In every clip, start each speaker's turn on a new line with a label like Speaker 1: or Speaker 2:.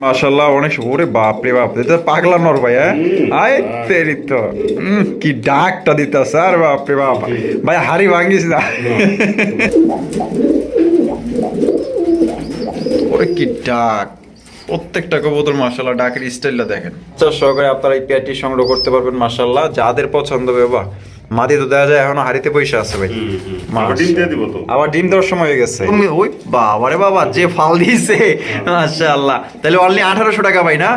Speaker 1: মাশাল্লাহ অনেক ওরে বাপ রে বাপ এটা পাগলা নর ভাই হ্যাঁ? আয় তেরি তো কি ডাকটা দিতা স্যার বাপ। রে বাপ ভাই হাড়ি ভাঙ্গিস না। ওরে কি ডাক। প্রত্যেকটা কবুতর মাশাল্লাহ ডাকের স্টাইলটা দেখেন। চার সহকারে আপনারা এই পেয়ারটি সংগ্রহ করতে পারবেন মাশাল্লাহ যাদের পছন্দ হবে বা মাদি তো দেওয়া যায় এখনও হাড়িতে পয়সা আছে ভাই।
Speaker 2: আবার ডিম দিয়ে দিব তো।
Speaker 1: আবার ডিম দেওয়ার সময় হয়ে গেছে। তুমি ওই বাবা রে বাবা যে ফাল দিয়েছে। মাশাআল্লাহ। তাহলে অনলি আঠারোশো টাকা ভাই না?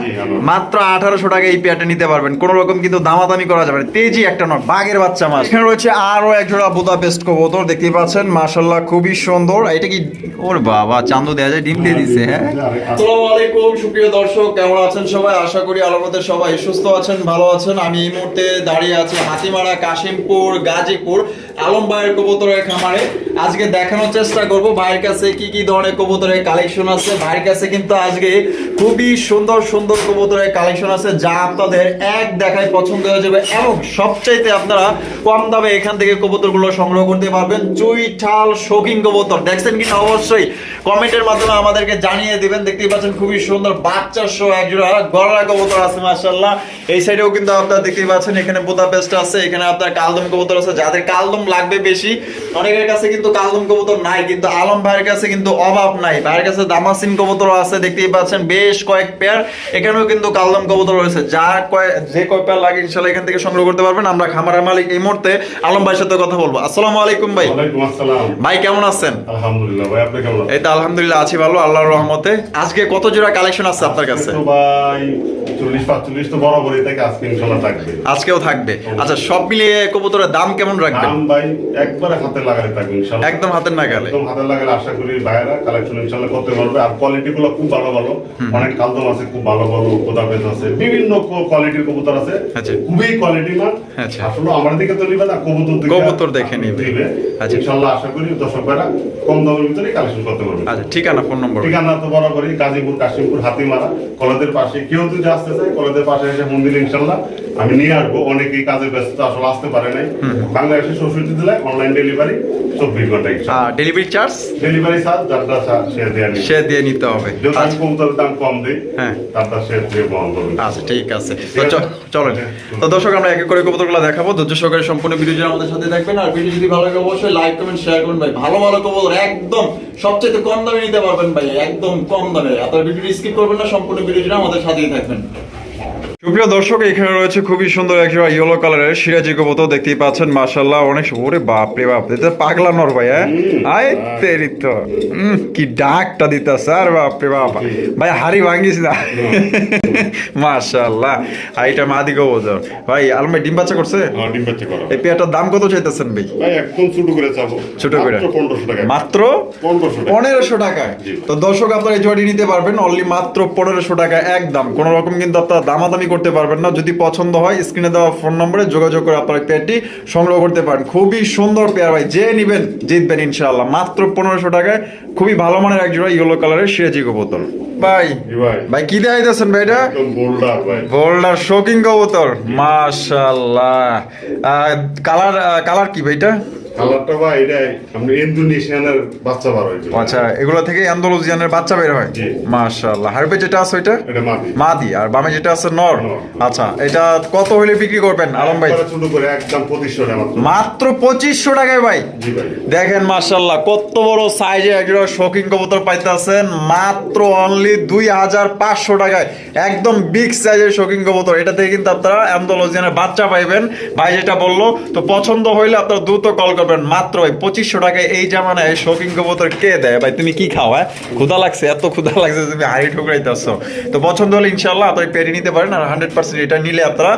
Speaker 1: মাত্র আঠারোশো টাকা এই পেয়ারটা নিতে পারবেন। কোনো রকম কিন্তু দামাদামি করা যাবে না। তেজি একটা নয় বাঘের বাচ্চা মাছ। এখানে রয়েছে আরও এক জোড়া বুদাপেস্ট কবুতর দেখতেই পাচ্ছেন। মাশাআল্লাহ খুবই সুন্দর। এটা কি ওর বাবা চান্দু দেয়া যায় ডিম দিয়ে দিছে হ্যাঁ? আসসালামু আলাইকুম সুপ্রিয় দর্শক কেমন আছেন সবাই? আশা করি আলমতে সবাই সুস্থ আছেন ভালো আছেন। আমি এই মুহূর্তে দাঁড়িয়ে আছি হাতিমারা কাশিমপুর গাজীপুর আলম ভাইয়ের কবুতরের খামারে। আজকে দেখানোর চেষ্টা করব ভাইয়ের কাছে কি কি ধরনের কবুতরের কালেকশন আছে। ভাইয়ের কাছে কিন্তু আজকে খুবই সুন্দর সুন্দর কবুতরের কালেকশন আছে যা আপনাদের এক দেখায় পছন্দ হয়ে যাবে এবং সবচাইতে আপনারা কম দামে এখান থেকে কবুতরগুলো সংগ্রহ করতে পারবেন। চুইঠাল শৌখিন কবুতর। দেখছেন কিনা? অবশ্যই কমেন্টের মাধ্যমে আমাদেরকে জানিয়ে দিবেন। দেখতেই পাচ্ছেন খুবই সুন্দর বাচ্চা শো একজোড়া গড়া কবুতর আছে, মাশাআল্লাহ। এই সাইডেও কিন্তু আপনারা দেখতেই পাচ্ছেন, এখানে বুদাপেস্ট আছে, এখানে আপনার কালদম কবুতর আছে। যাদের কালদম লাগবে বেশি। অনেকের কাছে কিন্তু কালদম কবুতর নাই কিন্তু আলম ভাইয়ের কাছে কিন্তু অভাব নাই। ভাইয়ের কাছে দামাসিন কবুতর আছে দেখতেই পাচ্ছেন বেশ কয়েক পেয়ার এখানেও কিন্তু কালদম কবুতর রয়েছে। যার কয় যে কয় পেয়ার লাগে ইনশাআল্লাহ এখান থেকে সংগ্রহ করতে পারবেন। আমরা খামারের মালিক এই মুহূর্তে আলম ভাইয়ের সাথে কথা বলব। আসসালামু আলাইকুম ভাই। ভাই কেমন আছেন?
Speaker 2: আলহামদুলিল্লাহ ভাই আপনি কেমন
Speaker 1: এই তো আলহামদুলিল্লাহ আছি ভালো আল্লাহর রহমতে। আজকে কত জোড়া কালেকশন আছে আপনার কাছে?
Speaker 2: ভাই চল্লিশ তো বরাবরই থাকে আজকে ইনশাল্লাহ থাকবে।
Speaker 1: আজকেও থাকবে। আচ্ছা সব মিলিয়ে কবুতরের দাম কেমন রাখবেন?
Speaker 2: ভাই একবারে হাতে লাগালে থাকবে
Speaker 1: একদম হাতের নাগালে
Speaker 2: একদম হাতে লাগালে আশা করি ভাইরা কালেকশন করতে পারবে। আর কোয়ালিটি গুলো খুব ভালো ভালো। অনেক কালদম আছে খুব ভালো ভালো কোদাপেজ আছে। বিভিন্ন কোয়ালিটির কবুতর আছে।
Speaker 1: আচ্ছা।
Speaker 2: খুবই কোয়ালিটি মান
Speaker 1: আচ্ছা।
Speaker 2: আসলে আমার দিকে তো নিবে না কবুতর দিকে
Speaker 1: কবুতর দেখে নিবে। আচ্ছা।
Speaker 2: আশা করি দর্শকরা কম দামের ভিতরে কালেকশন করতে পারবে।
Speaker 1: আচ্ছা ঠিকানা ফোন নম্বর
Speaker 2: ঠিকানা তো বরাবরই গাজীপুর কাশিমপুর হাতিমারা। কলেজের পাশে কেউ যদি আসতে চায় কলেজের পাশে এসে মন্দির ইনশাল্লাহ আমি নিয়ে আসব। অনেকেই কাজের ব্যস্ত আসলে আসতে পারে নাই। বাংলাদেশের জেলায় অনলাইন ডেলিভারি চব্বিশ ঘন্টায়
Speaker 1: আর delivery charge
Speaker 2: delivery charge charge সে
Speaker 1: সে দিয়ে নিতে। হবে। আচ্ছা।
Speaker 2: দাম কম দিই
Speaker 1: হ্যাঁ।
Speaker 2: যাত্রা সে দিয়ে বহন করবে
Speaker 1: আচ্ছা ঠিক আছে। তো চলেন। তো দর্শক আমরা এক এক করে কবুতরগুলো দেখাবো। ধৈর্য সহকারে সম্পূর্ণ ভিডিও আমাদের সাথে দেখবেন আর ভিডিও যদি ভালো লাগে অবশ্যই লাইক কমেন্ট শেয়ার করুন ভাই। ভালো ভালো কবুতর একদম সবচেয়ে কম দামে নিতে পারবেন ভাই। একদম কম দামে। আপনারা ভিডিও স্কিপ করবেন না সম্পূর্ণ ভিডিও আমাদের সাথেই থাকবেন। সুপ্রিয় দর্শক এখানে রয়েছে খুবই সুন্দর একটা ইয়েলো কালারের সিরাজি কবুতর দেখতেই পাচ্ছেন মাশাল্লাহ অনেক ওরে বাপ রে বাপ এটা পাগলা নর ভাই হ্যাঁ? আয় তেরি তো। কি ডাকটা দিতা স্যার বাপ। রে বাপ ভাই হাড়ি ভাঙ্গিস না। মাশাল্লাহ আর এটা মাদি কবুতর। ভাই আলমাই ডিম বাচ্চা করছে?
Speaker 2: হ্যাঁ, ডিম বাচ্চা করা।
Speaker 1: এই পেয়ারটার দাম কত চাইতেছেন ভাই?
Speaker 2: ভাই একদম ছোট করে চাবো।
Speaker 1: ছোট করে?
Speaker 2: মাত্র পনেরোশো টাকা
Speaker 1: মাত্র?
Speaker 2: পনেরোশো টাকা
Speaker 1: টাকায়? তো দর্শক আপনারা এই জয়টি নিতে পারবেন। অনলি মাত্র পনেরোশো টাকা একদম। কোনো রকম কিন্তু আপনারা দামাদামি করতে পারবেন না। যদি পছন্দ হয় স্ক্রিনে দেওয়া ফোন নম্বরে যোগাযোগ করে আপনারা পেয়ারটি সংগ্রহ করতে পারেন। খুবই সুন্দর পেয়ার ভাই যে নিবেন জিতবেন ইনশাআল্লাহ। মাত্র পনেরোশো টাকায় খুবই ভালো মানের এক জোড়া ইয়েলো কালারের সিরাজি কবুতর। ভাই
Speaker 2: ভাই।
Speaker 1: কি দেখাইতেছেন ভাই এটা?
Speaker 2: বোল্ডার
Speaker 1: শোকিং কবুতর। মাশাআল্লাহ। কালার কালার কি ভাই এটা?
Speaker 2: কালারটা ভাই এটাই আমরা ইন্দোনেশিয়ানের বাচ্চা বার হয়েছে।
Speaker 1: আচ্ছা এগুলো থেকে অ্যান্ডালুজিয়ানের বাচ্চা বের হয়? মাশাআল্লাহ। হারবে যেটা আছে ওইটা?
Speaker 2: এটা মাদি।
Speaker 1: মাদি। আর বামে যেটা আছে নর?
Speaker 2: নর।
Speaker 1: আচ্ছা এটা কত হলে বিক্রি করবেন আলম ভাই?
Speaker 2: ছোট করে একদম পঁচিশশো টাকা মাত্র।
Speaker 1: মাত্র পঁচিশশো টাকায় ভাই।
Speaker 2: জি ভাই।
Speaker 1: দেখেন মার্শাল্লাহ কত বড় সাইজে একজন শৌখিন কবুতর পাইতেছেন মাত্র অনলি দুই হাজার পাঁচশো টাকায়। একদম বিগ সাইজের শৌখিন কবুতর। এটা থেকে কিন্তু আপনারা আন্দোলজিয়ানের বাচ্চা পাইবেন। ভাই যেটা বলল তো পছন্দ হইলে আপনারা দ্রুত কল করবেন মাত্র ভাই, পঁচিশশো টাকায় এই জামানায় শৌখিন কবুতর কে দেয়? ভাই, তুমি কি খাও হ্যাঁ? ক্ষুধা লাগছে, এত ক্ষুধা লাগছে তুমি হাড়ি ঠুকরাইতেছ। তো পছন্দ হলে ইনশাল্লাহ আপনারা পেরে নিতে পারেন আর হান্ড্রেড পার্সেন্ট এটা নিলে আপনারা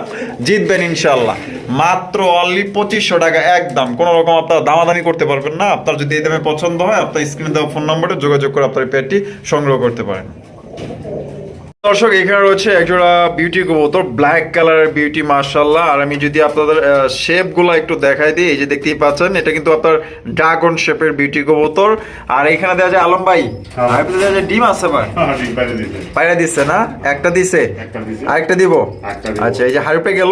Speaker 1: জিতবেন ইনশাল্লাহ মাত্র অনলি পঁচিশশো টাকা একদম। কোনো রকম আপনারা দামাদানি করতে পারবেন না। আপনার যদি এই দামে পছন্দ হয়, আপনার স্ক্রিনে দেওয়া ফোন নম্বরে যোগাযোগ করে আপনার পেয়ারটি সংগ্রহ করতে পারেন। দর্শক এখানে রয়েছে একজোড়া বিউটি কবুতর ব্ল্যাক কালারের বিউটি মার্শাল্লাহ আর আমি যদি আপনাদের শেপগুলো একটু দেখাই দিই এই যে দেখতেই পাচ্ছেন এটা কিন্তু আপনার ড্রাগন শেপের বিউটি কবুতর। আর এখানে দেওয়া যায় আলম ভাই।
Speaker 2: হ্যাঁ।
Speaker 1: আর দেওয়া যায় ডিম আছে ভাই
Speaker 2: হ্যাঁ
Speaker 1: পায়রা দিচ্ছে না? একটা দিছে। আরেকটা দিব?
Speaker 2: একটা দিব।
Speaker 1: আচ্ছা এই যে হারপে গেল?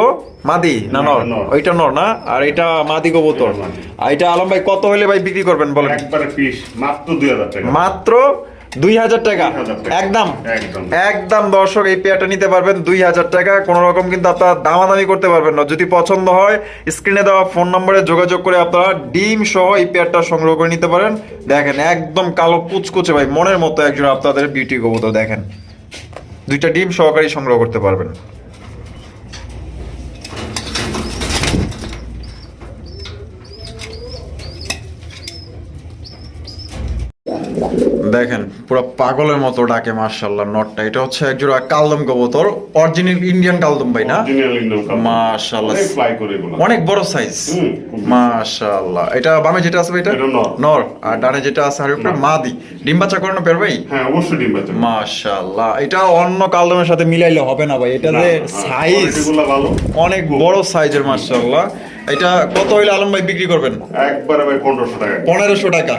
Speaker 1: মাদি না নর। ওইটা নর না? আর এটা মাদি কবুতর। আর এটা আলম ভাই কত হলে ভাই বিক্রি করবেন বলেন?
Speaker 2: মাত্র দুই হাজার টাকা।
Speaker 1: মাত্র দুই হাজার টাকা। একদম।
Speaker 2: একদম।
Speaker 1: একদম দর্শক এই পেয়ারটা নিতে পারবেন দুই হাজার টাকা। কোনো রকম কিন্তু আপনারা দামাদামি করতে পারবেন না। যদি পছন্দ হয় স্ক্রিনে দেওয়া ফোন নম্বরে যোগাযোগ করে আপনারা ডিম সহ এই পেয়ারটা সংগ্রহ করে নিতে পারেন। দেখেন একদম কালো কুচকুচে ভাই মনের মতো একজন আপনাদের বিউটি কবুতর দেখেন। দুইটা ডিম সহকারী সংগ্রহ করতে পারবেন। দেখেন পুরো পাগলের মতো ডাকে মার্শাল্লাহ নটটা। এটা হচ্ছে একজোড়া কালদম কবুতর অরিজিনাল ইন্ডিয়ান কালদম ভাই না। মাশাআল্লাহ।
Speaker 2: অনেক
Speaker 1: বড় সাইজ। মাশাআল্লাহ। এটা বামে যেটা আছে এটা?
Speaker 2: নর।
Speaker 1: আর ডানে যেটা আছে আর উপরে মাদি। ডিম বাচ্চা করানো পের ভাই?
Speaker 2: হ্যাঁ, অবশ্যই ডিম বাচ্চা।
Speaker 1: মাশাআল্লাহ। এটা অন্য কালদমের সাথে মিলাইলে হবে না ভাই। এটা যে সাইজ। অনেক বড় সাইজের মাশাআল্লাহ। এটা কত হইলে আলম ভাই বিক্রি করবেন?
Speaker 2: একবারে ভাই 1500 টাকা।
Speaker 1: পনেরোশো টাকা।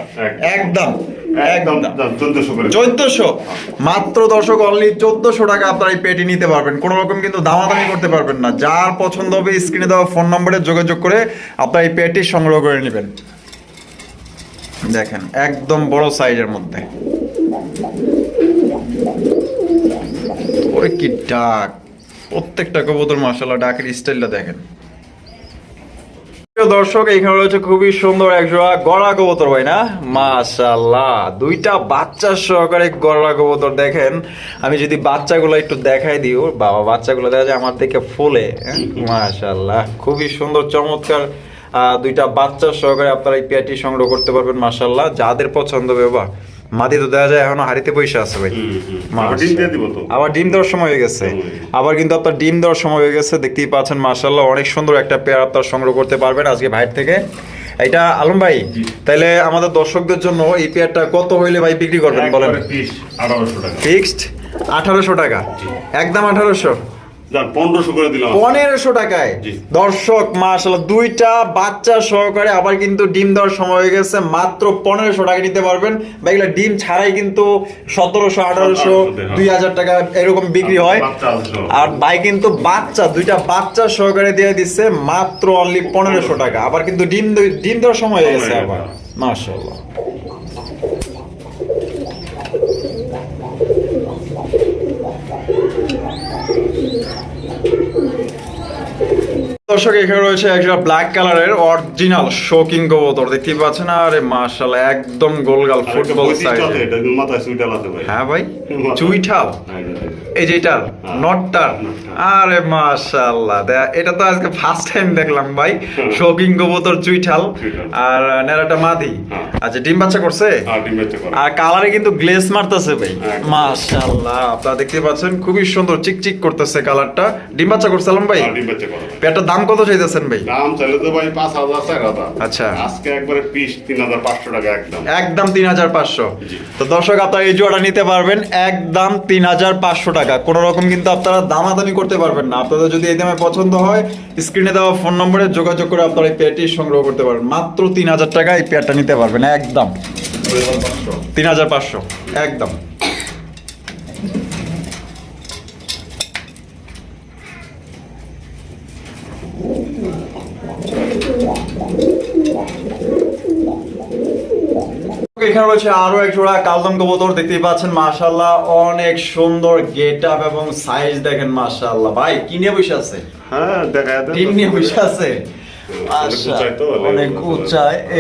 Speaker 2: একদম।
Speaker 1: একদম।
Speaker 2: একদম।
Speaker 1: একদম
Speaker 2: 1400
Speaker 1: চোদ্দশো। মাত্র দর্শক অনলি চোদ্দশো টাকা আপনারা এই পেটি নিতে পারবেন। কোনো রকম কিন্তু দামাদামি করতে পারবেন না। যার পছন্দ হবে স্ক্রিনে দেওয়া ফোন নম্বরে যোগাযোগ করে আপনারা এই পেটি সংগ্রহ করে নেবেন। দেখেন একদম বড় সাইজের মধ্যে। কি ডাক। প্রত্যেকটা কবুতর মাসাল্লাহ ডাকের স্টাইলটা দেখেন। প্রিয় দর্শক এখানে রয়েছে খুবই সুন্দর এক জোড়া গড়া কবুতর ভাই, না মাশাল্লাহ দুইটা বাচ্চা সহকারে গড়া কবুতর দেখেন আমি যদি বাচ্চাগুলো একটু দেখাই দিও বাবা বাচ্চাগুলো দেখা যায় আমার দিকে ফুলে হ্যাঁ? মাশাল্লাহ খুবই সুন্দর, চমৎকার দুইটা বাচ্চা সহকারে আপনারা এই পেয়ারটি সংগ্রহ করতে পারবেন মাশাল্লাহ যাদের পছন্দ হবে বা মাদি তো দেওয়া যায় এখনও হাড়িতে পয়সা আছে ভাই।
Speaker 2: আবার ডিম
Speaker 1: দেওয়ার সময় হয়ে গেছে। আবার কিন্তু আপনার ডিম দেওয়ার সময় হয়ে গেছে দেখতেই পাচ্ছেন মার্শাল্লাহ অনেক সুন্দর একটা পেয়ার আপনার সংগ্রহ করতে পারবেন আজকে ভাইয়ের থেকে। এটা আলম ভাই তাহলে আমাদের দর্শকদের জন্য এই পেয়ারটা কত হইলে ভাই বিক্রি করবেন বলেন?
Speaker 2: একবারে piece 1800 টাকা।
Speaker 1: ফিক্সড আঠারোশো টাকা। একদম আঠারোশো?
Speaker 2: যান, 1500 করে দিলাম।
Speaker 1: পনেরোশো টাকায়? দর্শক মাশাল্লাহ দুইটা বাচ্চা সহকারে আবার কিন্তু ডিম দেওয়ার সময় হয়ে গেছে। মাত্র পনেরোশো টাকা নিতে পারবেন। বা এগুলো ডিম ছাড়াই কিন্তু সতেরোশো আঠারোশো। দুই হাজার টাকা এরকম বিক্রি হয়। আর ভাই কিন্তু বাচ্চা দুইটা বাচ্চা সহকারে দিয়ে দিচ্ছে মাত্র অনলি পনেরোশো টাকা। আবার কিন্তু ডিম ডিম দেওয়ার সময় হয়ে গেছে আবার। দর্শক এখানে রয়েছে একটা ব্ল্যাক কালারের অরিজিনাল শোকিং কবুতর দেখতেই পাচ্ছেন আরে মাশাআল্লাহ একদম গোলগাল ফুটবল সাইজ
Speaker 2: এটা মাথায় সুইটাল আছে ভাই।
Speaker 1: হ্যাঁ ভাই। চুইঠাল
Speaker 2: হ্যাঁ, এটা।
Speaker 1: এই যে এটার
Speaker 2: হ্যাঁ।
Speaker 1: নটটার। আরে মাশাআল্লাহ এটা তো আজকে ফার্স্ট টাইম দেখলাম ভাই শোকিং কবুতর চুইঠাল
Speaker 2: চুইঠাল।
Speaker 1: আর নেরাটা মাদি
Speaker 2: হ্যাঁ।
Speaker 1: আচ্ছা ডিম বাচ্চা করছে
Speaker 2: আর ডিম বাচ্চা করে।
Speaker 1: আর কালারে কিন্তু গ্লেস মারতেছে ভাই। মাশাআল্লাহ আপনারা দেখতে পাচ্ছেন খুবই সুন্দর চিকচিক করতেছে কালারটা ডিম বাচ্চা করছিলাম ভাই
Speaker 2: আর
Speaker 1: দাম কত চাইতেছেন ভাই
Speaker 2: দাম চাইলে তো ভাই 5000 চার হাজার।
Speaker 1: আচ্ছা।
Speaker 2: আজকে একবারে piece 3500 টাকা একদম।
Speaker 1: একদম তিন হাজার পাঁচশো। তো দর্শক আপনারা এই জোড়া নিতে পারবেন একদম তিন হাজার পাঁচশো টাকা কোনো রকম কিন্তু আপনারা দামাদামি করতে পারবেন না আপনাদের যদি এই দামে পছন্দ হয় স্ক্রিনে দেওয়া ফোন নম্বরে যোগাযোগ করে আপনারা এই পেয়ারটি সংগ্রহ করতে পারবেন মাত্র তিন হাজার টাকা এই পেয়ারটা নিতে পারবেন একদম তিন হাজার পাঁচশো একদম এখানে রয়েছে আরও এক জোড়া কালদম কবুতর দেখতেই পাচ্ছেন মাশাল্লাহ অনেক সুন্দর গেট আপ এবং সাইজ দেখেন মাশাল্লাহ ভাই কি নিয়ে বসে আছে?
Speaker 2: হ্যাঁ, দেখা যাচ্ছে।
Speaker 1: ডিম নিয়ে বসে আছে।
Speaker 2: অনেক
Speaker 1: আচ্ছা, অনেক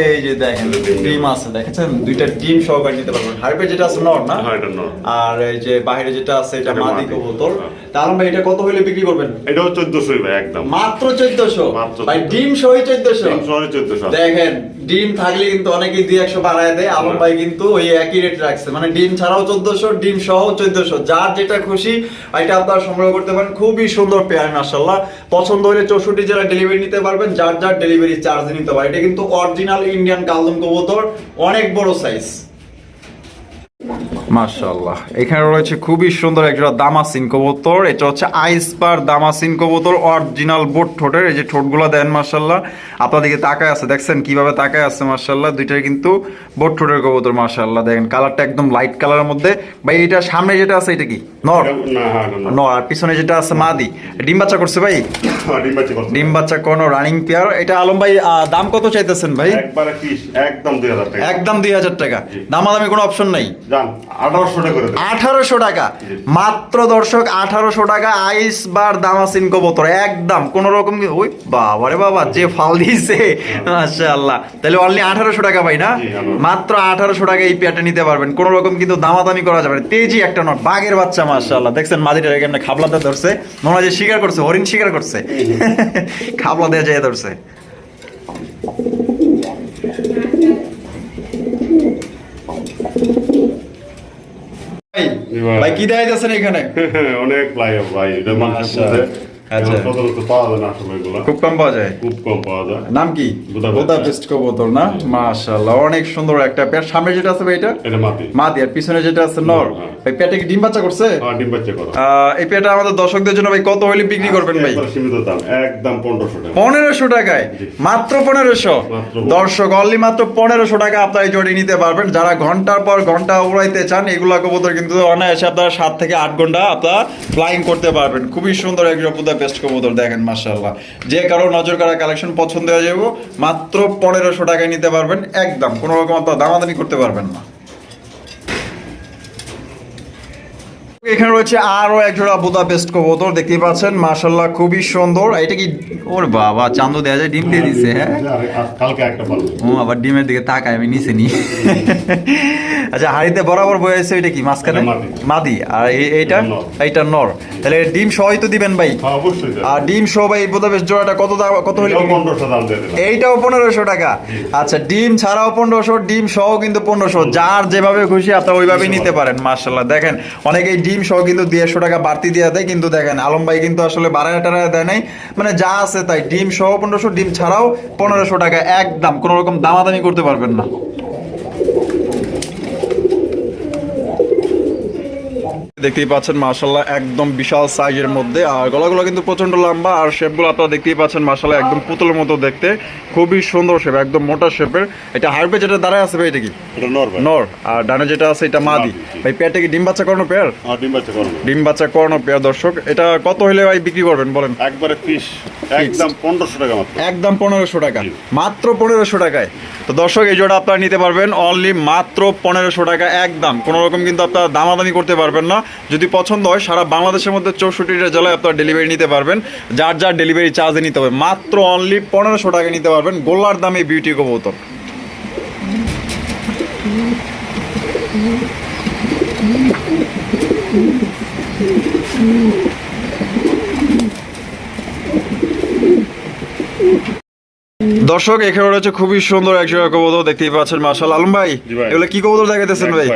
Speaker 1: এই যে দেখেন ডিম আছে দেখেছেন? দুইটা ডিম সহকারে নিতে পারবেন। হাইপে যেটা আছে নর না?
Speaker 2: হ্যাঁ, এটা নর।
Speaker 1: আর এই যে বাইরে যেটা আছে এটা
Speaker 2: এটা
Speaker 1: মাদি
Speaker 2: মাদি।
Speaker 1: কবুতর।
Speaker 2: হ্যাঁ।
Speaker 1: তাহলে ভাই এটা কত হইলে বিক্রি করবেন?
Speaker 2: এটাও 1400 ভাই একদম।
Speaker 1: মাত্র চোদ্দশো? ভাই ডিম সহি চোদ্দশো।
Speaker 2: ডিম সহ 1400 আছে।
Speaker 1: দেখেন ডিম থাকলে কিন্তু অনেকেই দুই একশো বাড়ায় দেয়। আলম ভাই কিন্তু ওই একই রেট রাখছে। মানে ডিম ছাড়াও চোদ্দশো ডিম সহ চোদ্দশো। যার যেটা খুশি এটা আপনারা সংগ্রহ করতে পারেন। খুবই সুন্দর পেয়ার মাসাল্লাহ পছন্দ হলে চৌষট্টি জেলা ডেলিভারি নিতে পারবেন। যার যার ডেলিভারি চার্জ নিতে পারে এটা কিন্তু অরিজিনাল ইন্ডিয়ান কালদম কবুতর অনেক বড় সাইজ মাশাআল্লাহ। এখানে রয়েছে খুবই সুন্দর একটা দামাসিন কবুতর। এটা হচ্ছে আইসপার দামাসিন কবুতর অরিজিনাল বোট ঠোঁটের। এই যে ঠোঁটগুলো দেন মাশাআল্লাহ। আপনাদেরকে তাকায় আছে দেখছেন? কীভাবে তাকায় আছে মাশাআল্লাহ? দুইটাই কিন্তু বোট ঠোঁটের কবুতর মাশাআল্লাহ। দেখেন কালারটা একদম লাইট কালারের মধ্যে। ভাই এটা সামনে যেটা আছে এটা কি? নর?
Speaker 2: নর।
Speaker 1: আর পিছনে যেটা আছে মাদি। ডিম বাচ্চা করছে ভাই?
Speaker 2: হ্যাঁ, ডিম বাচ্চা।
Speaker 1: কোন রানিং পেয়ার এটা আলম ভাই দাম কত চাইতেছেন ভাই?
Speaker 2: একদম 2000 টাকা।
Speaker 1: একদম দুই হাজার টাকা। দামাদামি কোনো অপশন নাই?
Speaker 2: আঠারোশো টাকা
Speaker 1: মাত্র দর্শক আঠারোশো টাকা আইস বার দামাসিন কবুতর একদম। কোন রকম ওই বাবা রে বাবা যে ফাল দিয়েছে। মাশাআল্লাহ। তাহলে অনলি আঠারোশো টাকা ভাই না? মাত্র আঠারোশো টাকা এই পেয়ারটা নিতে পারবেন। কোন রকম কিন্তু দামাদামি করা যাবে না। তেজি একটা নট বাঘের বাচ্চা মাশাআল্লাহ। দেখছেন মাদিটা এখানে খাবলাতে ধরছে। মনে হয় যে শিকার করছে হরিণ শিকার করছে। খাবলা দিয়ে যেয়ে ধরছে। ভাই, কি দেখাইতেছেন এখানে?
Speaker 2: অনেক প্লাই ভাই এটা মানুষের
Speaker 1: মাশাআল্লাহ।
Speaker 2: মধ্যে। সচরাচর পাওয়া যায় না আসলে এগুলো
Speaker 1: খুব কম পাওয়া যায়?
Speaker 2: খুব কম পাওয়া যায়।
Speaker 1: নাম কি?
Speaker 2: বুদাপেস্ট।
Speaker 1: বুদাপেস্ট কবুতর না? মাশাআল্লাহ অনেক সুন্দর একটা পেয়ার সামনে যেটা আছে ভাই এটা?
Speaker 2: এটা মাটি।
Speaker 1: মাদি আর পিছনে যেটা আছে নর। ভাই পেটে কি ডিম বাচ্চা করছে?
Speaker 2: হ্যাঁ ডিম বাচ্চা করো।
Speaker 1: এই পেয়ারটা আমাদের দর্শকদের জন্য ভাই কত হলে বিক্রি করবেন ভাই?
Speaker 2: সীমিত দাম একদম পনেরোশো টাকা।
Speaker 1: পনেরোশো টাকায়? মাত্র পনেরোশো। দর্শক অনলি মাত্র পনেরোশো টাকা আপনারা এই জোড়ি নিতে পারবেন। যারা ঘণ্টার পর ঘণ্টা উড়াইতে চান এগুলা কবুতর কিন্তু অনায়াসে আপনারা সাত থেকে আট ঘণ্টা আপনারা ফ্লাইং করতে পারবেন। খুবই সুন্দর একজন পেস্ট কবুতর দেখেন মার্শাল্লাহ যে কারও নজর করা কালেকশন পছন্দ হয়ে যাব, মাত্র পনেরোশো টাকায় নিতে পারবেন, একদম। কোনো রকম দামাদামি করতে পারবেন না। এখানে রয়েছে আরও এক জোড়া বুদা পেস্ট কবুতর দেখতেই পাচ্ছেন। মাশাল্লাহ খুবই সুন্দর। এটা কি ওর বাবা চান্দু দেয়া যায় ডিম দিয়ে দিছে হ্যাঁ?
Speaker 2: কালকে একটা
Speaker 1: ও আবার ডিমের দিকে তাকায় আমি নিচে নি আচ্ছা হাড়িতে বরাবর বয়েছে ওইটা কি মাঝখানে?
Speaker 2: মাদি।
Speaker 1: আর এইটা? এইটা নর। তাহলে ডিম সহই তো দিবেন ভাই?
Speaker 2: হ্যাঁ।
Speaker 1: আর ডিম সহ ভাই বোধ জোড়াটা কত দাম কত হলে এইটাও পনেরোশো টাকা। আচ্ছা ডিম ছাড়াও পনেরোশো ডিম সহ কিন্তু পনেরোশো। যার যেভাবে খুশি আপনার ওইভাবেই নিতে পারেন মার্শাল্লাহ দেখেন অনেকেই এই ডিম সহ কিন্তু দেড়শো টাকা বাড়তি দিয়ে দেয়, কিন্তু দেখেন, আলম ভাই কিন্তু আসলে বারো টাকা দেয় নাই। মানে যা আছে তাই, ডিম সহ পনেরোশো, ডিম ছাড়াও পনেরোশো টাকা একদম কোনোরকম দামাদামি করতে পারবেন না। দেখতেই পাচ্ছেন মার্শাল্লাহ একদম বিশাল সাইজের মধ্যে। আর গলাগুলো কিন্তু প্রচণ্ড লম্বা আর শেপগুলো আপনারা দেখতেই পাচ্ছেন মার্শাল্লাহ একদম পুতুলের মতো দেখতে। খুবই সুন্দর শেপ একদম মোটা শেপের এটা হারবে যেটা দাঁড়ায় আছে ভাই এটা কি?
Speaker 2: নর
Speaker 1: আর ডানে যেটা আছে এটা মাদি। ভাই পেয়ারটা কি ডিম বাচ্চা করানো পেয়ার?
Speaker 2: হ্যাঁ ডিম বাচ্চা করব
Speaker 1: ডিম বাচ্চা করানো পেয়ার দর্শক। এটা কত হলে ভাই বিক্রি করবেন বলেন?
Speaker 2: একবারে ফিস একদম পনেরোশো টাকা মাত্র।
Speaker 1: একদম পনেরোশো টাকা। মাত্র পনেরোশো টাকায়। তো দর্শক এই জোড়া আপনারা নিতে পারবেন অনলি মাত্র পনেরোশো টাকা একদম। কোনো রকম কিন্তু আপনারা দামাদামি করতে পারবেন না। যদি পছন্দ হয়, সারা বাংলাদেশের মধ্যে চৌষট্টিটা জেলায় আপনারা ডেলিভারি নিতে পারবেন। যার যার ডেলিভারি চার্জে নিতে হবে মাত্র অনলি পনেরোশো টাকা নিতে পারবেন গোলার দামে বিউটি কবুতর। দর্শক এখানে রয়েছে খুবই সুন্দর এক জোড়া কবুতর দেখতেই পাচ্ছেন মার্শাল আলম ভাই। এগুলো কি কবুতর দেখাইতেছেন ভাই?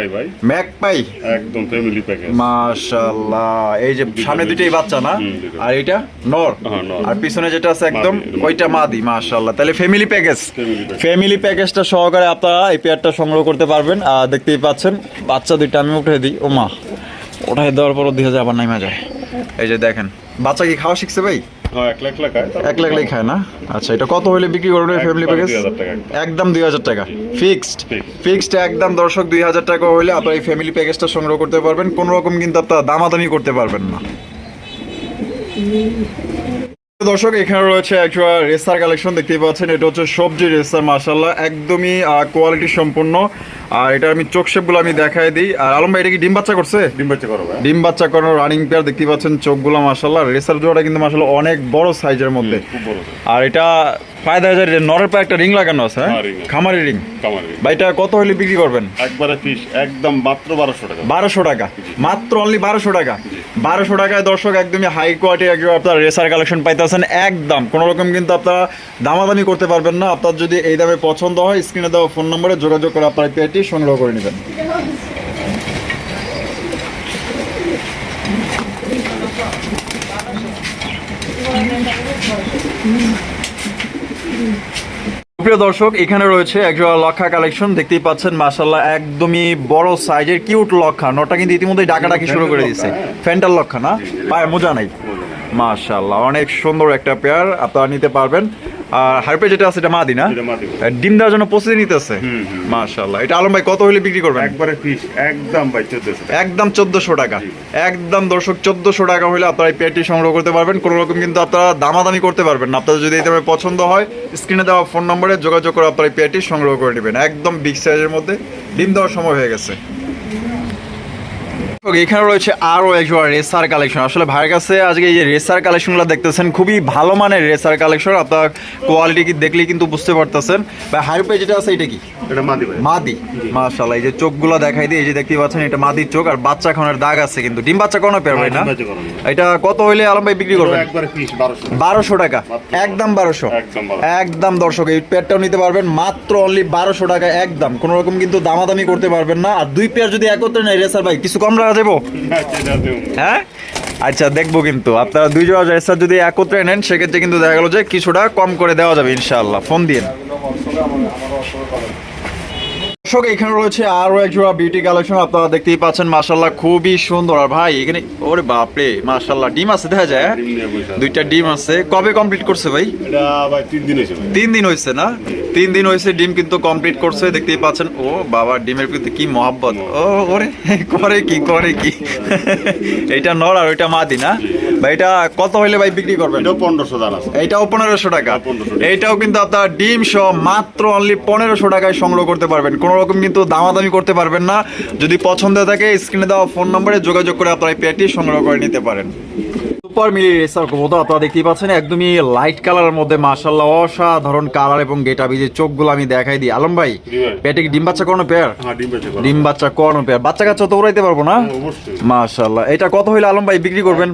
Speaker 1: ম্যাক পাই?
Speaker 2: একদম ফ্যামিলি প্যাকেজ
Speaker 1: মাশাআল্লাহ এই যে সামনে দুইটাই বাচ্চা না? আর এটা নর?
Speaker 2: হ্যাঁ,
Speaker 1: আর পিছনে যেটা আছে একদম। ওইটা মাদি মাশাআল্লাহ তাহলে ফ্যামিলি প্যাকেজ ফ্যামিলি প্যাকেজটা সহকারে আপনারা এই পেয়ারটা সংগ্রহ করতে পারবেন। আর দেখতেই পাচ্ছেন বাচ্চা দুইটা আমি উঠে দিই। ও মা ওঠাই দেওয়ার পর দিয়ে যায় আবার নাইমা যায়। এই যে দেখেন বাচ্চা কি খাওয়া শিখছে ভাই?
Speaker 2: এক লাখ লাখ
Speaker 1: খায় না? আচ্ছা এটা কত হলে বিক্রি করবেন ফ্যামিলি প্যাকেজ একদম দুই হাজার টাকা। ফিক্সড ফিক্সড একদম দর্শক দুই হাজার টাকা হলে আপনার এই ফ্যামিলি প্যাকেজটা সংগ্রহ করতে পারবেন। কোনো রকম কিন্তু আপনার দামাদামি করতে পারবেন না। দর্শক এখানে রয়েছে একটা রেসার কালেকশন দেখতেই পাচ্ছেন। এটা হচ্ছে সবজি রেসার মাশাল্লাহ একদমই কোয়ালিটি সম্পূর্ণ। আর এটা আমি চোখ শেপগুলো আমি দেখাই দিই। আর আলম ভাই এটা কি ডিম বাচ্চা করছে?
Speaker 2: ডিম বাচ্চা করো
Speaker 1: ডিম বাচ্চা করানো রানিং পেয়ার দেখতেই পাচ্ছেন চোখগুলো মাশাল্লাহ রেসার জোড়াটা কিন্তু মাশাল্লাহ অনেক বড় সাইজের মধ্যে। আর এটা পায়ে দেখা যায় নরের পায়ে একটা রিং লাগানো আছে হ্যাঁ। খামারি রিং ভাই এটা কত হলে বিক্রি করবেন?
Speaker 2: একবারে ফিস একদম মাত্র বারোশো টাকা।
Speaker 1: বারোশো টাকা। মাত্র অনলি বারোশো টাকা। বারোশো টাকায় দর্শক একদমই হাই কোয়ালিটি একজন আপনার রেসার কালেকশন পাইতেছেন একদম। কোনো রকম কিন্তু আপনারা দামাদামি করতে পারবেন না। আপনার যদি এই দামে পছন্দ হয় স্ক্রিনে দেওয়া ফোন নম্বরে যোগাযোগ করে আপনার পেয়ারটি সংগ্রহ করে নেবেন। প্রিয় দর্শক, এখানে রয়েছে একজোড়া লক্ষা কালেকশন। দেখতেই পাচ্ছেন মাশাল্লাহ একদমই বড় সাইজের, কিউট লক্ষা। নটা কিন্তু ইতিমধ্যে ডাকাডাকি শুরু করে দিয়েছে। ফ্যান্টাল লক্ষা না? পায়ে, মোজা নাই। মাশাল্লাহ অনেক সুন্দর একটা পেয়ার আপনারা নিতে পারবেন। আর হারপে যেটা আছে এটা মাদি না? ডিম দেওয়ার জন্য নিতেছে। মাশাল্লাহ এটা আলম ভাই কত হলে বিক্রি করবেন?
Speaker 2: একবারে ফিস একদম ভাই চোদ্দশো টাকা।
Speaker 1: একদম চোদ্দশো টাকা। একদম দর্শক চোদ্দশো টাকা হলে আপনারা এই পেয়ারটি সংগ্রহ করতে পারবেন। কোনো রকম কিন্তু আপনারা দামাদামি করতে পারবেন না। আপনাদের যদি পছন্দ হয় স্ক্রিনে দেওয়া ফোন নম্বরে যোগাযোগ করে আপনারা এই পেয়ারটি সংগ্রহ করে নেবেন। একদম বিগ সাইজের মধ্যে। ডিম দেওয়ার সময় হয়ে গেছে। এখানে রয়েছে আরও একজোড়া রেসার কালেকশন। আসলে ভাইয়ের কাছে আজকে এই যে রেসার কালেকশনগুলো দেখতেছেন খুবই ভালো মানের রেসার কালেকশন। আপনার কোয়ালিটি কি দেখলেই কিন্তু বুঝতে পারতেছেন। বা হাইপে যেটা আছে এটা কি?
Speaker 2: এটা মাদি
Speaker 1: মাদি। মাশাআল্লাহ এই যে চোখগুলো দেখাই দিই এই যে দেখতে পাচ্ছেন এটা মাদির চোখ আর বাচ্চা খানের দাগ আছে কিন্তু। ডিম বাচ্চা কোনো পেয়ার ভাই না। এটা কত হইলে আলম ভাই বিক্রি করবেন?
Speaker 2: বারোশো।
Speaker 1: টাকা। একদম বারোশো।
Speaker 2: একদম 1200
Speaker 1: একদম দর্শক এই পেয়ারটাও নিতে পারবেন। মাত্র অনলি বারোশো টাকা একদম। কোনো রকম কিন্তু দামাদামি করতে পারবেন না। আর দুই পেয়ার যদি একত্রে নেই রেসার ভাই কিছু কম রাখা যাব হ্যাঁ? আচ্ছা দেখব কিন্তু। আপনারা দুই জোড়া রেসার যদি একত্রে নেন সেক্ষেত্রে কিন্তু দেখা গেল যে কিছুটা কম করে দেওয়া যাবে ইনশাআল্লাহ। ফোন দিন দর্শক এখানে রয়েছে আরও এক জোড়া বিউটি কালেকশন আপনারা দেখতেই পাচ্ছেন মাশাল্লাহ খুবই সুন্দর। আর ভাই এখানে ওরে বাপরে মাশাল্লাহ ডিম আছে দেখা যায় হ্যাঁ? দুইটা ডিম আছে। কবে কমপ্লিট করছে ভাই?
Speaker 2: তিন দিন হয়েছে
Speaker 1: না? তিন দিন হয়েছে ডিম কিন্তু কমপ্লিট করছে দেখতেই পাচ্ছেন। ও বাবা ডিমের কিন্তু কি মহাব্বত। ও ওরে করে কি করে কি? এইটা নর আর ওইটা মাদি না? ভাই এটা কত হইলে ভাই বিক্রি করবেন?
Speaker 2: এটাও পনেরোশো
Speaker 1: টাকা। এইটাও কিন্তু আপনার ডিম সহ মাত্র অনলি পনেরোশো টাকায় সংগ্রহ করতে পারবেন। কোনো রকম কিন্তু দামাদামি করতে পারবেন না। যদি পছন্দ থাকে স্ক্রিনে দেওয়া ফোন নম্বরে যোগাযোগ করে আপনারা এই পেয়ারটি সংগ্রহ করে নিতে পারেন। সুপার মিলি রেসার কবুতর আপনারা দেখতেই পাচ্ছেন একদমই লাইট কালারের মধ্যে মাশাল্লাহ অসাধারণ কালার এবং গেটা যে চোখগুলো আমি দেখাই দিই। আলম ভাই পেটে ডিম বাচ্চা কোনো পেয়ার
Speaker 2: হ্যাঁ ডিম
Speaker 1: বাচ্চা কোনো পেয়ার বাচ্চা কাচ্চা তো উড়াইতে পারব না?
Speaker 2: হ্যাঁ, অবশ্যই।
Speaker 1: মাশাল্লাহ এটা কত হইলে আলম ভাই বিক্রি করবেন?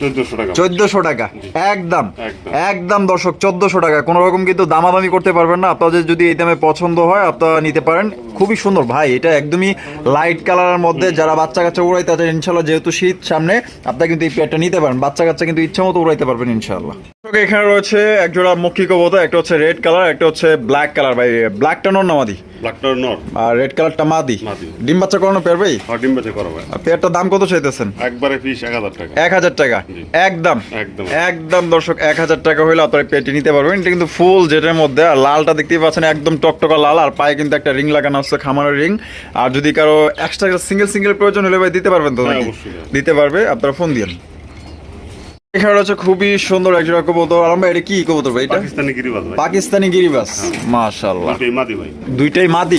Speaker 2: চোদ্দশো টাকা।
Speaker 1: চোদ্দশো টাকা। একদম।
Speaker 2: একদম।
Speaker 1: একদম দর্শক চোদ্দশো টাকা। কোনো রকম কিন্তু দামাদামি করতে পারবেন না। আপনাদের যদি এই দামে পছন্দ হয় আপনারা নিতে পারেন। খুবই সুন্দর। ভাই এটা একদমই লাইট কালারের মধ্যে যারা বাচ্চা কাচ্চা উড়াইতে আছে ইনশাল্লাহ যেহেতু শীত সামনে আপনারা কিন্তু এই পেয়ারটা নিতে পারেন। বাচ্চা কাচ্চা কিন্তু ইচ্ছা মতো উড়াইতে পারবেন ইনশাল্লাহ এখানে রয়েছে এক জোড়া মক্ষী কবুতর একটা হচ্ছে রেড কালার একটা হচ্ছে ব্ল্যাক কালার। ভাই ব্ল্যাকটা নর না মাদি?
Speaker 2: ব্ল্যাকটার নর
Speaker 1: আর রেড কালারটা মাদি। ডিম বাচ্চা করানো পেয়ার ভাই?
Speaker 2: হ্যাঁ ডিম বেচে করা ভাই
Speaker 1: আর পেয়ারটার দাম কত চাইতেছেন?
Speaker 2: একবারে পিস এক হাজার টাকা।
Speaker 1: এক হাজার টাকা? একদম?
Speaker 2: একদম।
Speaker 1: একদম দর্শক এক হাজার টাকা হলে আপনারা পেটি নিতে পারবেন। এটা কিন্তু ফুল যেটার মধ্যে আর লালটা দেখতেই পাচ্ছেন একদম টকটকা লাল আর পায়ে কিন্তু একটা রিং লাগানো আছে খামারের রিং। আর যদি কারও এক্সট্রা সিঙ্গেল সিঙ্গেল প্রয়োজন হলে ভাই দিতে পারবেন তো
Speaker 2: হ্যাঁ? অবশ্যই।
Speaker 1: দিতে পারবে আপনারা ফোন দিন এখানে হচ্ছে খুবই সুন্দর একজোড়া কবুতর। ভাই এটা কি কবুতর ভাই? এটা?
Speaker 2: পাকিস্তানি গিরিবাজ
Speaker 1: পাকিস্তানি গিরিবাস মাশাআল্লাহ। দুইটাই মাদি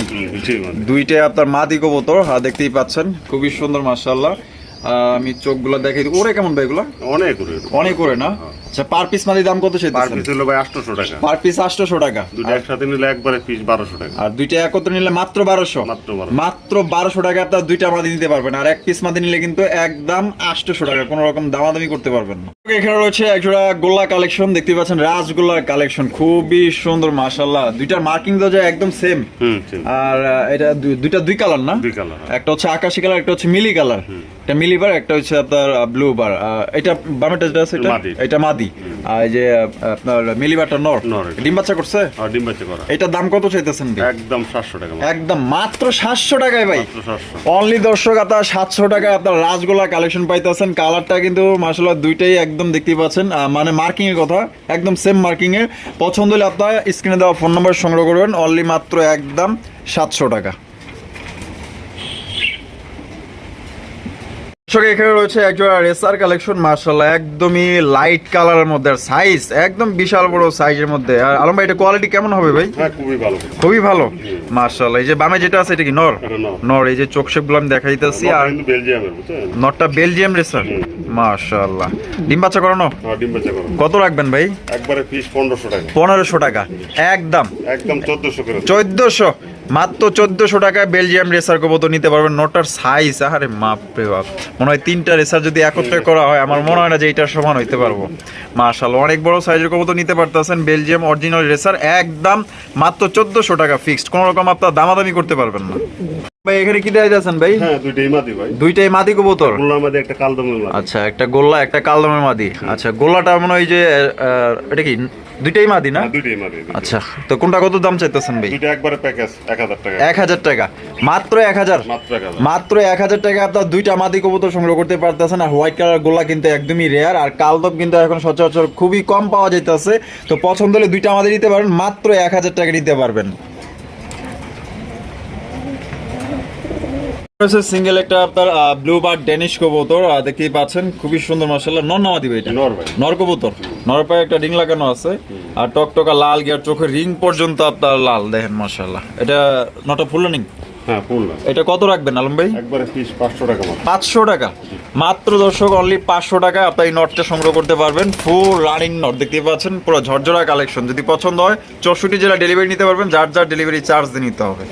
Speaker 1: দুইটাই আপনার মাদি কবুতর। হ্যাঁ দেখতেই পাচ্ছেন। খুবই সুন্দর মাশাআল্লাহ। আহ, আমি চোখগুলো দেখাই। ওরে কেমন ভাই এগুলো?
Speaker 2: অনেক ওরে।
Speaker 1: অনেক করে না? আচ্ছা পার পিস মাদি দাম কত
Speaker 2: পার পিস হলো ভাই আটশোশো টাকা।
Speaker 1: পার পিস আটশোশো টাকা।
Speaker 2: দুটো একসাথে নিলে একবারে পিস বারোশো টাকা।
Speaker 1: আর দুইটা একত্রে নিলে মাত্র বারোশো?
Speaker 2: মাত্র 1200
Speaker 1: মাত্র বারোশো টাকা আপনার দুইটা মাদি নিতে পারবেন আর এক পিস মাদি নিলে কিন্তু একদম আটশোশো টাকা কোনো রকম দামাদামি করতে পারবেন না। এখানে রয়েছে একজোড়া গোল্লা কালেকশন দেখতে পাচ্ছেন রাজগোল্লার কালেকশন খুবই সুন্দর মাশাল্লাহ দুইটার মার্কিং যায় একদম সেম আর এটা দুইটা দুই কালার না?
Speaker 2: দুই কালার
Speaker 1: একটা হচ্ছে আকাশি কালার একটা হচ্ছে মিলি কালার এটা মিলি বার একটা হচ্ছে আপনার ব্লু বার এটা বামেটা যেটা আছে এটা। এটা মাদি। এই যে আপনার মিলি বারটা নর
Speaker 2: নর
Speaker 1: ডিম বাচ্চা করছে?
Speaker 2: ডিম করা।
Speaker 1: এটার দাম কত চাইতেছেন
Speaker 2: একদম সাতশো টাকা
Speaker 1: একদম মাত্র সাতশো টাকায় ভাই। অনলি দর্শক আপনার সাতশো টাকায় আপনার রাজগোলা কালেকশন পাইতেছেন। কালারটা কিন্তু মাসাল্লাহ দুইটাই একদম দেখতে পাচ্ছেন। মানে মার্কিং এর কথা একদম সেম মার্কিং এর পছন্দ হলে আপনার স্ক্রিনে দেওয়া ফোন নাম্বার সংগ্রহ করবেন। অনলি মাত্র একদম সাতশো টাকা। দর্শক এখানে রয়েছে একজোড়া রেসার কালেকশন মার্শাল্লাহ একদমই লাইট কালারের মধ্যে আর সাইজ একদম বিশাল বড় সাইজের মধ্যে। আর আলম ভাই এটা কোয়ালিটি কেমন হবে ভাই?
Speaker 2: হ্যাঁ খুবই ভালো।
Speaker 1: খুবই ভালো? মার্শাল্লাহ এই যে বামে যেটা আছে এটা কি নর?
Speaker 2: নর।
Speaker 1: এই যে চোখ শেপগুলো আমি দেখাইতেছি আর
Speaker 2: নরটা
Speaker 1: বেলজিয়াম রেসার? মার্শাল্লাহ ডিম বাচ্চা করানো? কত রাখবেন ভাই?
Speaker 2: একবারে পিস পনেরোশো টাকা।
Speaker 1: পনেরোশো টাকা। একদম।
Speaker 2: একদম চোদ্দশো করে।
Speaker 1: চোদ্দশো। মাত্র চোদ্দশো টাকায় বেলজিয়াম রেসার কবুতর নিতে পারবেন। নটার সাইজ আরে মাপ রে বাপ। মনে হয় তিনটা রেসার যদি একত্রে করা হয় আমার মনে হয় না যে এইটার সমান হইতে পারব। মাশাআল্লাহ অনেক বড় সাইজের কবুতর নিতে পারতেছেন বেলজিয়াম অরিজিনাল রেসার একদম মাত্র চোদ্দশো টাকা ফিক্সড কোনো রকম আপনার দামাদামি করতে পারবেন না। ভাই এখানে কি দেওয়া যাচ্ছেন ভাই?
Speaker 2: হ্যাঁ দুইটাই মাদি ভাই।
Speaker 1: দুইটাই মাদি কবুতর?
Speaker 2: খুলনার মধ্যে একটা কালদমের মাদি।
Speaker 1: আচ্ছা একটা গোল্লা একটা কালদমের মাদি। আচ্ছা গোল্লাটা মনে হয় যে এটা কি দুইটাই মাদি না?
Speaker 2: হ্যাঁ, দুইটাই মাদি
Speaker 1: আচ্ছা তো কোনটা কত দাম চাইতেছেন ভাই?
Speaker 2: দুইটা একবারে প্যাকেজ এক হাজার টাকা।
Speaker 1: এক হাজার টাকা। মাত্র এক হাজার?
Speaker 2: মাত্র এক হাজার।
Speaker 1: মাত্র এক হাজার টাকা আপনার দুইটা মাদি কবুতর সংগ্রহ করতে পারতেছেন আর হোয়াইট কালার গোলা কিন্তু একদমই রেয়ার আর কালদম কিন্তু এখন সচরাচর খুবই কম পাওয়া যাইতেছে। তো পছন্দ হলে দুইটা মাদি নিতে পারেন মাত্র এক হাজার টাকা নিতে পারবেন। সিঙ্গেল একটা আপনার ব্লু বার ডেনিশ কবুতর দেখতেই পাচ্ছেন খুবই সুন্দর মশলা নন নামা দিবে এটা?
Speaker 2: নর
Speaker 1: কবুতর? নর পায়ে একটা রিং লাগানো আছে আর টকটকা লাল গিয়ার চোখের রিং পর্যন্ত আপনার লাল দেখেন মাশাল্লাহ এটা নটা ফুল রানিং এটা কত রাখবেন আলম ভাই? পাঁচশো টাকা মাত্র। দর্শক অনলি পাঁচশো টাকা আপনি এই নটটা সংগ্রহ করতে পারবেন। ফুল রানিং নট দেখতে পাচ্ছেন পুরো ঝরঝরা কালেকশন যদি পছন্দ হয় চৌষট্টি জেলা ডেলিভারি নিতে পারবেন যার যার ডেলিভারি চার্জ দিয়ে নিতে হবে।